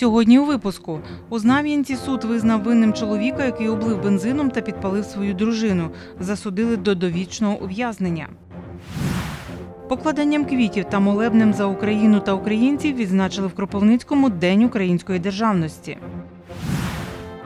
Сьогодні у випуску у Знам'янці суд визнав винним чоловіка, який облив бензином та підпалив свою дружину. Засудили до довічного ув'язнення. Покладанням квітів та молебнем за Україну та українців відзначили в Кропивницькому День української державності.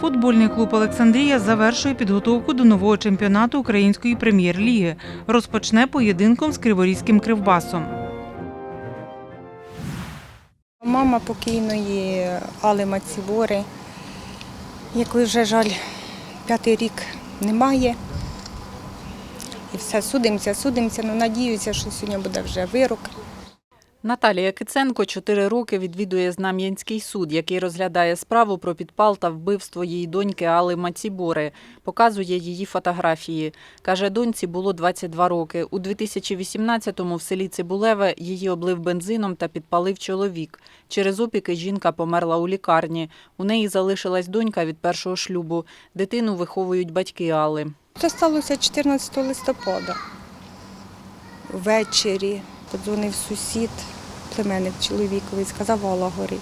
Футбольний клуб Олександрія завершує підготовку до нового чемпіонату української прем'єр-ліги. Розпочне поєдинком з Криворізьким кривбасом. Мама покійної Али Мацівори, якої вже жаль п'ятий рік немає. І все, судимося, судимося, але надіюся, що сьогодні буде вже вирок. Наталія Киценко чотири роки відвідує Знам'янський суд, який розглядає справу про підпал та вбивство її доньки Али Мацібори. Показує її фотографії. Каже, доньці було 22 роки. У 2018-му в селі Цибулеве її облив бензином та підпалив чоловік. Через опіки жінка померла у лікарні. У неї залишилась донька від першого шлюбу. Дитину виховують батьки Али. Це сталося 14 листопада. Ввечері подзвонив сусід, племенник чоловіковий, сказав, Алла горить.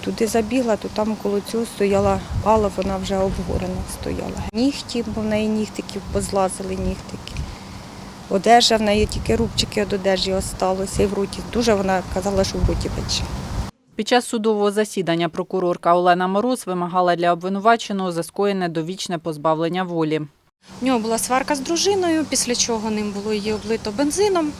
Туди забігла, то там коло цього стояла Алла, вона вже обгорена стояла. Нігті, бо в неї нігтиків позлазили нігтики. Одежа в неї тільки рубчики від одежі осталося і в роті. Дуже вона казала, що в роті пече. Під час судового засідання прокурорка Олена Мороз вимагала для обвинуваченого за скоєне довічне позбавлення волі. У нього була сварка з дружиною, після чого ним було її облито бензином.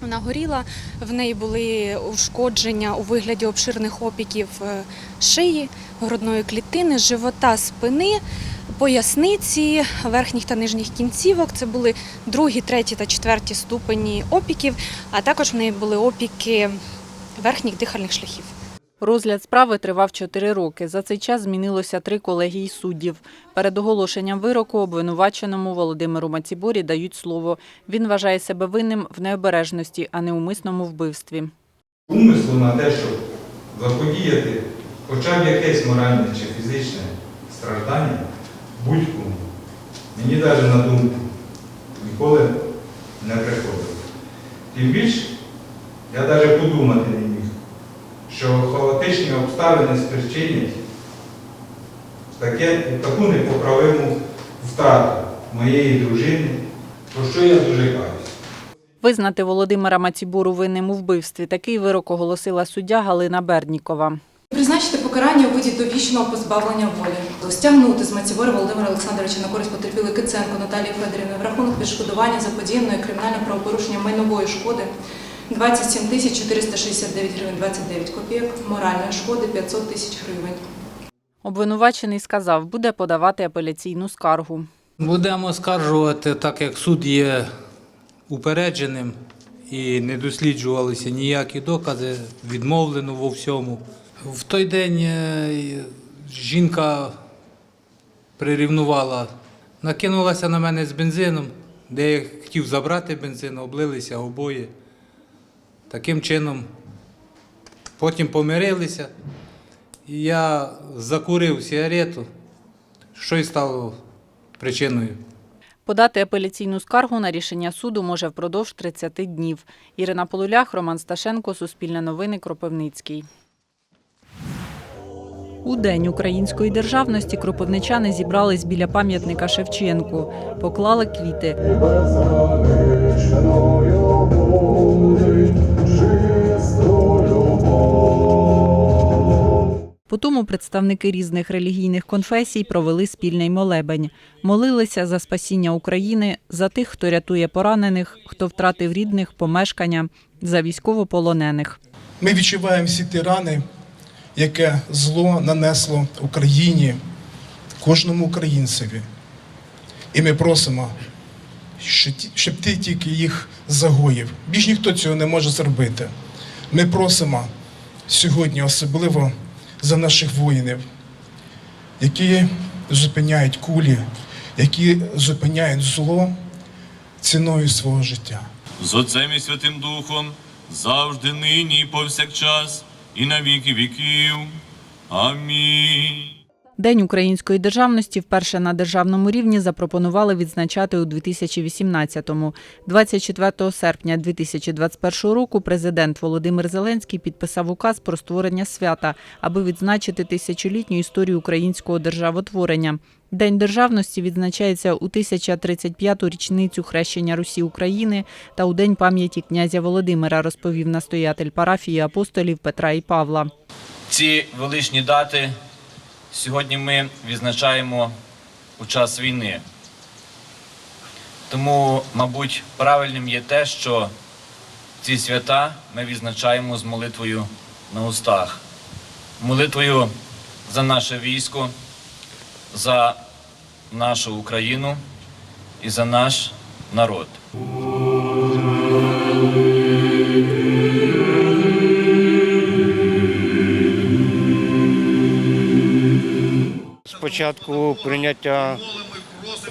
Вона горіла, в неї були ушкодження у вигляді обширних опіків е, шиї, грудної клітини, живота, спини, поясниці, верхніх та нижніх кінцівок. Це були другі, треті та четверті ступені опіків, а також в неї були опіки верхніх дихальних шляхів. Розгляд справи тривав 4 роки. За цей час змінилося три колегії суддів. Перед оголошенням вироку обвинуваченому Володимиру Маціборі дають слово. Він вважає себе винним в необережності, а не умисному вбивстві. умислу на те, щоб заподіяти хоча б якесь моральне чи фізичне страждання будь-кому, мені навіть на думку ніколи не приходило. Тим більше, я навіть подумати не що хаотичні обставини спричинять таке, таку непоправиму втрату моєї дружини, про що я дуже каюсь. Визнати Володимира Мацібору винним у вбивстві. Такий вирок оголосила суддя Галина Бернікова. Призначити покарання у виді довічного позбавлення волі. Стягнути з Мацівори Володимира Олександровича на користь потерпілої Киценко Наталії Федорівни в рахунок відшкодування заподіяної кримінальним правопорушенням майнової шкоди 27 тисяч 469 гривень 29 копійок, моральної шкоди 500 тисяч гривень. Обвинувачений сказав, буде подавати апеляційну скаргу. Будемо скаржувати, так як суд є упередженим і не досліджувалися ніякі докази, відмовлено во всьому. В той день е, жінка прирівнувала, накинулася на мене з бензином, де я хотів забрати бензин, облилися обоє. Таким чином, потім помирилися. І я закурив сигарету, що й стало причиною. Подати апеляційну скаргу на рішення суду може впродовж 30 днів. Ірина Полулях, Роман Сташенко, Суспільне новини, Кропивницький. У День української державності кропивничани зібрались біля пам'ятника Шевченку, поклали квіти. Потому представники різних релігійних конфесій провели спільний молебень. Молилися за спасіння України, за тих, хто рятує поранених, хто втратив рідних, помешкання, за військовополонених. Ми відчуваємо всі ті рани, яке зло нанесло Україні, кожному українцеві. І ми просимо, щоб ти тільки їх загоїв. Більш ніхто цього не може зробити. Ми просимо сьогодні особливо за наших воїнів, які зупиняють кулі, які зупиняють зло ціною свого життя. з Отцем і Святим Духом, завжди нині повсякчас, і на віки віків. Амінь. День української державності вперше на державному рівні запропонували відзначати у 2018-му. 24 серпня 2021 року президент Володимир Зеленський підписав указ про створення свята, аби відзначити тисячолітню історію українського державотворення. День державності відзначається у 1035-ту річницю хрещення Русі України та у День пам'яті князя Володимира, розповів настоятель парафії апостолів Петра і Павла. Ці величні дати сьогодні ми відзначаємо у час війни. Тому, мабуть, правильним є те, що ці свята ми відзначаємо з молитвою на устах, молитвою за наше військо, за нашу Україну і за наш народ. Спочатку прийняття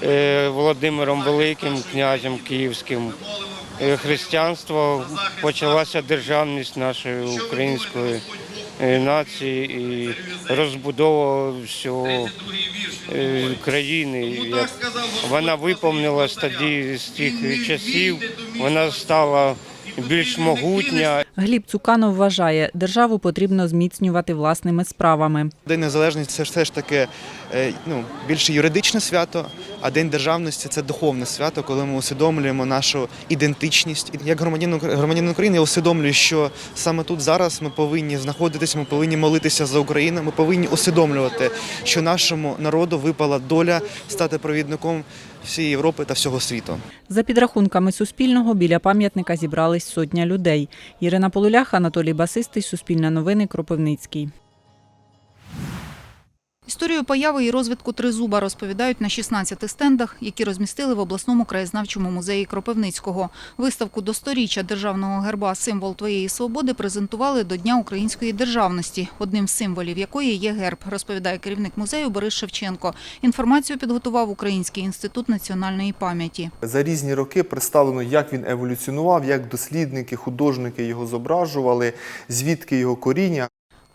е, Володимиром Великим, князем Київським е, християнства почалася державність нашої української е, нації і розбудова всього країни. Вона виповнилась тоді з тих часів, вона стала більш могутня Гліб Цуканов вважає, державу потрібно зміцнювати власними справами. День незалежності це все ж таки е, ну, більше юридичне свято, а День державності це духовне свято, коли ми усвідомлюємо нашу ідентичність. Як громадянин, громадянин України я усвідомлюю, що саме тут зараз ми повинні знаходитися, ми повинні молитися за Україну, ми повинні усвідомлювати, що нашому народу випала доля стати провідником всієї Європи та всього світу. За підрахунками Суспільного, біля пам'ятника зібрались сотня людей. Ірина Полулях, Анатолій Басистий, Суспільне новини, Кропивницький. Історію появи і розвитку тризуба розповідають на 16 стендах, які розмістили в обласному краєзнавчому музеї Кропивницького. Виставку до сторіччя державного герба Символ твоєї свободи презентували до Дня української державності, одним з символів якої є герб, розповідає керівник музею Борис Шевченко. Інформацію підготував Український інститут національної пам'яті. За різні роки представлено, як він еволюціонував, як дослідники, художники його зображували, звідки його коріння.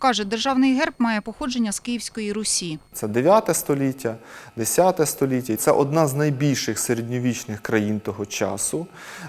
Каже, державний герб має походження з Київської Русі. Це 9 століття, 10 століття. Це одна з найбільших середньовічних країн того часу.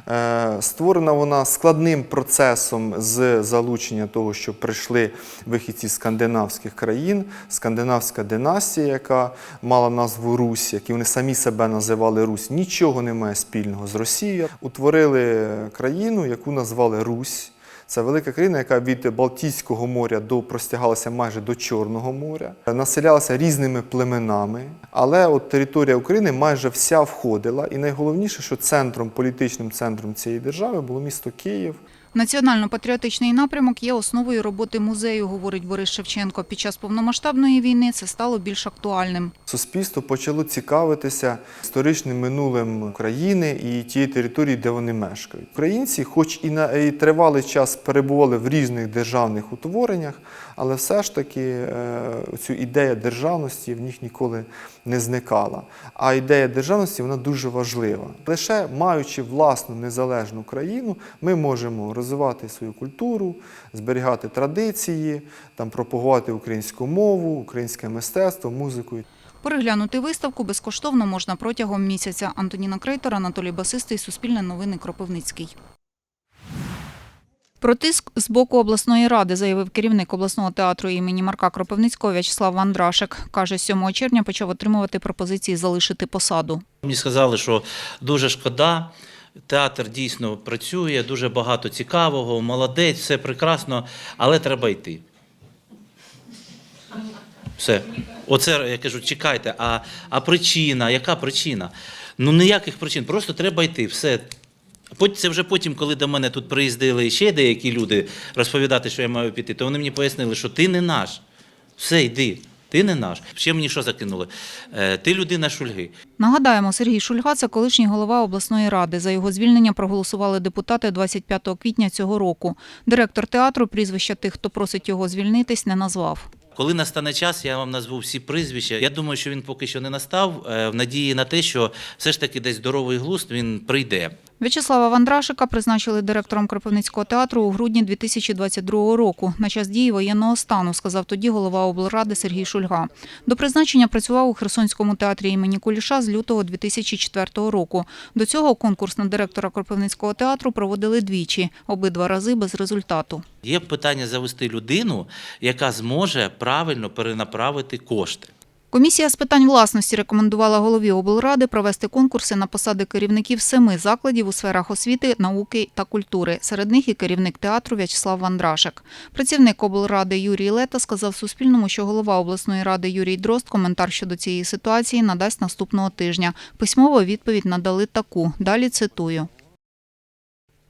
Е, Створена вона складним процесом з залучення того, що прийшли вихідці скандинавських країн, скандинавська династія, яка мала назву Русь, які вони самі себе називали Русь, нічого не має спільного з Росією. Утворили країну, яку назвали Русь. Це велика країна, яка від Балтійського моря до простягалася майже до Чорного моря, населялася різними племенами, але от територія України майже вся входила. І найголовніше, що центром, політичним центром цієї держави було місто Київ. Національно-патріотичний напрямок є основою роботи музею, говорить Борис Шевченко. Під час повномасштабної війни це стало більш актуальним. Суспільство почало цікавитися історичним минулим України і тієї території, де вони мешкають. Українці, хоч і на і тривалий час перебували в різних державних утвореннях, але все ж таки е, цю ідея державності в них ніколи не зникала. А ідея державності вона дуже важлива. Лише маючи власну незалежну країну, ми можемо розвивати свою культуру, зберігати традиції, там пропагувати українську мову, українське мистецтво, музику. Переглянути виставку безкоштовно можна протягом місяця. Антоніна Крейтор, Анатолій Басистий, Суспільне новини, Кропивницький. Про тиск з боку обласної ради заявив керівник обласного театру імені Марка Кропивницького В'ячеслав Вандрашек. Каже, 7 червня почав отримувати пропозиції залишити посаду. Мені сказали, що дуже шкода. Театр дійсно працює, дуже багато цікавого, молодець, все прекрасно, але треба йти. Все. Оце я кажу, чекайте, а, а причина, яка причина? Ну ніяких причин, просто треба йти. Все. Це вже потім, коли до мене тут приїздили ще деякі люди розповідати, що я маю піти, то вони мені пояснили, що ти не наш. Все, йди. Ти не наш. Ще мені що закинули? Е, Ти людина шульги. Нагадаємо, Сергій Шульга – це колишній голова обласної ради. За його звільнення проголосували депутати 25 квітня цього року. Директор театру прізвища тих, хто просить його звільнитись, не назвав. Коли настане час, я вам назву всі прізвища. Я думаю, що він поки що не настав, е, в надії на те, що все ж таки десь здоровий глузд він прийде. В'ячеслава Вандрашика призначили директором Кропивницького театру у грудні 2022 року на час дії воєнного стану, сказав тоді голова облради Сергій Шульга. До призначення працював у Херсонському театрі імені Куліша з лютого 2004 року. До цього конкурс на директора Кропивницького театру проводили двічі, обидва рази без результату. Є питання завести людину, яка зможе правильно перенаправити кошти. Комісія з питань власності рекомендувала голові облради провести конкурси на посади керівників семи закладів у сферах освіти, науки та культури. Серед них і керівник театру В'ячеслав Вандрашек. Працівник облради Юрій Лета сказав Суспільному, що голова обласної ради Юрій Дрозд коментар щодо цієї ситуації надасть наступного тижня. Письмову відповідь надали таку. Далі цитую.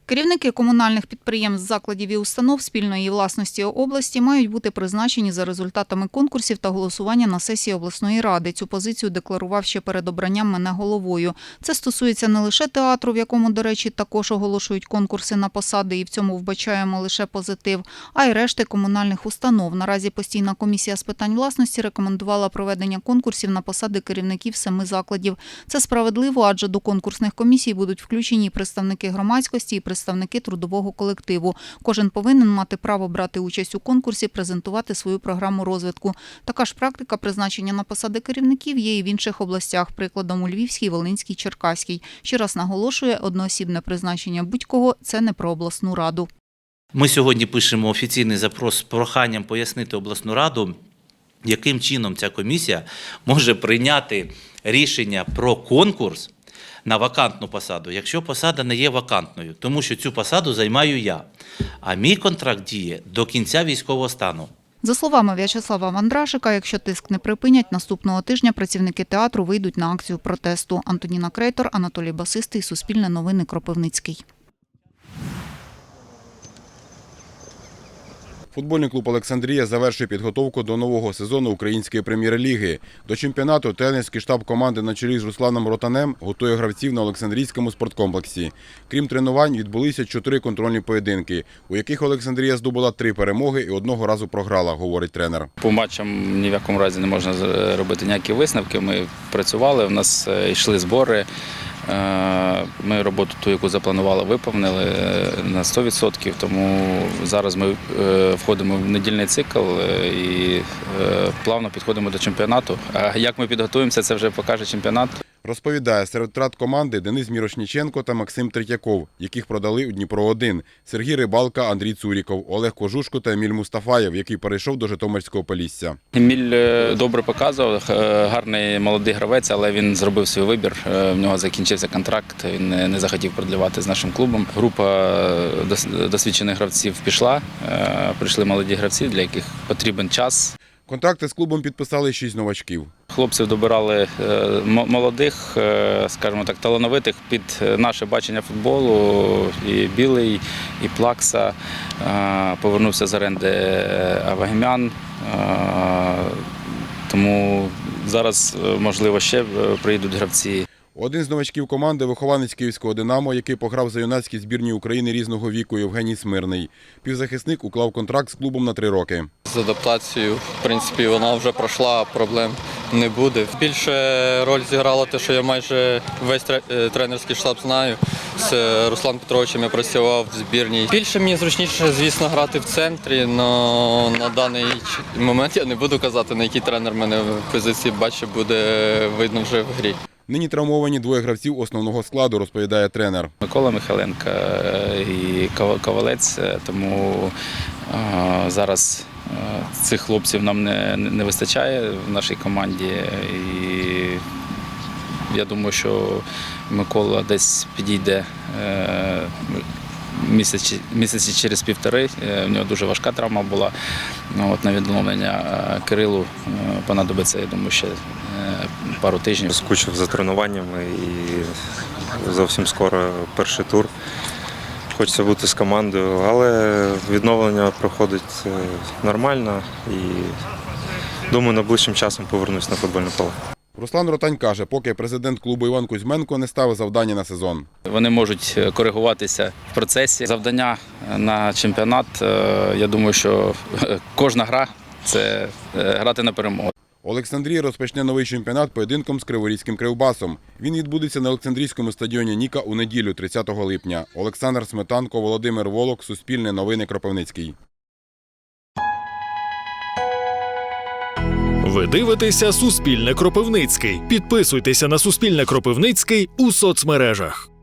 Керівники комунальних підприємств, закладів і установ спільної власності області мають бути призначені за результатами конкурсів та голосування на сесії обласної ради. Цю позицію декларував ще перед обранням мене головою. Це стосується не лише театру, в якому, до речі, також оголошують конкурси на посади, і в цьому вбачаємо лише позитив, а й решти комунальних установ. Наразі постійна комісія з питань власності рекомендувала проведення конкурсів на посади керівників семи закладів. Це справедливо, адже до конкурсних комісій будуть включені представники громадськості і представники трудового колективу. Кожен повинен мати право брати участь у конкурсі, презентувати свою програму розвитку. Така ж практика призначення на посади керівників є і в інших областях, прикладом у Львівській, Волинській, Черкаській. Ще раз наголошує, одноосібне призначення будь-кого – це не про обласну раду. Ми сьогодні пишемо офіційний запрос з проханням пояснити обласну раду, яким чином ця комісія може прийняти рішення про конкурс на вакантну посаду, якщо посада не є вакантною, тому що цю посаду займаю я. А мій контракт діє до кінця військового стану. За словами В'ячеслава Вандрашика, якщо тиск не припинять, наступного тижня працівники театру вийдуть на акцію протесту. Антоніна Крейтор, Анатолій Басистий, Суспільне новини, Кропивницький. Футбольний клуб Олександрія завершує підготовку до нового сезону Української прем'єр-ліги. До чемпіонату тренерський штаб команди на чолі з Русланом Ротанем готує гравців на Олександрійському спорткомплексі. Крім тренувань, відбулися чотири контрольні поєдинки, у яких Олександрія здобула три перемоги і одного разу програла, говорить тренер. По матчам ні в якому разі не можна робити ніякі висновки. Ми працювали, в нас е, йшли збори. Е, Ми роботу ту, яку запланували, виповнили е, на 100%, тому зараз ми е, входимо в недільний цикл і плавно підходимо до чемпіонату. А як ми підготуємося, це вже покаже чемпіонат. Розповідає серед втрат команди Денис Мірошніченко та Максим Третьяков, яких продали у Дніпро-1, Сергій Рибалка, Андрій Цуріков, Олег Кожушко та Еміль Мустафаєв, який перейшов до Житомирського Полісся. Еміль е, добре показував, е, гарний молодий гравець, але він зробив свій вибір. Е, В нього закінчився контракт. Він не захотів продлівати з нашим клубом. Група досвідчених гравців пішла. Прийшли молоді гравці, для яких потрібен час. Контракти з клубом підписали шість новачків. Хлопців добирали е, молодих, е, скажімо так, талановитих під е, наше бачення футболу. І Білий, і Плакса. Повернувся з оренди Авагімян. Тому зараз, можливо, ще приїдуть гравці. Один з новачків команди вихованець київського Динамо, який пограв за юнацькій збірні України різного віку Євгеній Смирний. Півзахисник уклав контракт з клубом на три роки. З адаптацією, в принципі, вона вже пройшла, проблем не буде. Більше роль зіграло те, що я майже весь е, тренерський штаб знаю. З е, Русланом Петровичем я працював в збірній. Більше мені зручніше, звісно, грати в центрі, але на даний момент я не буду казати, на який тренер мене в позиції бачить, буде видно вже в грі. Нині травмовані двоє гравців основного складу, розповідає тренер. Микола Михайленко е, і Кова- Ковалець, тому зараз цих хлопців нам не, не вистачає в нашій команді. І я думаю, що Микола десь підійде е, місяці, місяці через півтори. Е, В нього дуже важка травма була. От на відновлення е, Кирилу е, понадобиться, я думаю, ще е, пару тижнів. Скучив за тренуваннями і зовсім скоро перший тур. Хочеться бути з командою, але відновлення проходить е, нормально і думаю, найближчим часом повернусь на футбольне поле. Руслан Ротань каже, поки президент клубу Іван Кузьменко не ставив завдання на сезон. Вони можуть е, коригуватися в процесі. Завдання на чемпіонат. е, Я думаю, що е, кожна гра це е, грати на перемогу. Олександрія розпочне новий чемпіонат поєдинком з Криворізьким Кривбасом. Він відбудеться на Олександрійському стадіоні Ніка у неділю, 30 липня. Олександр Сметанко, Володимир Волок, Суспільне новини Кропивницький. Ви дивитеся Суспільне Кропивницький. Підписуйтеся на Суспільне Кропивницький у соцмережах.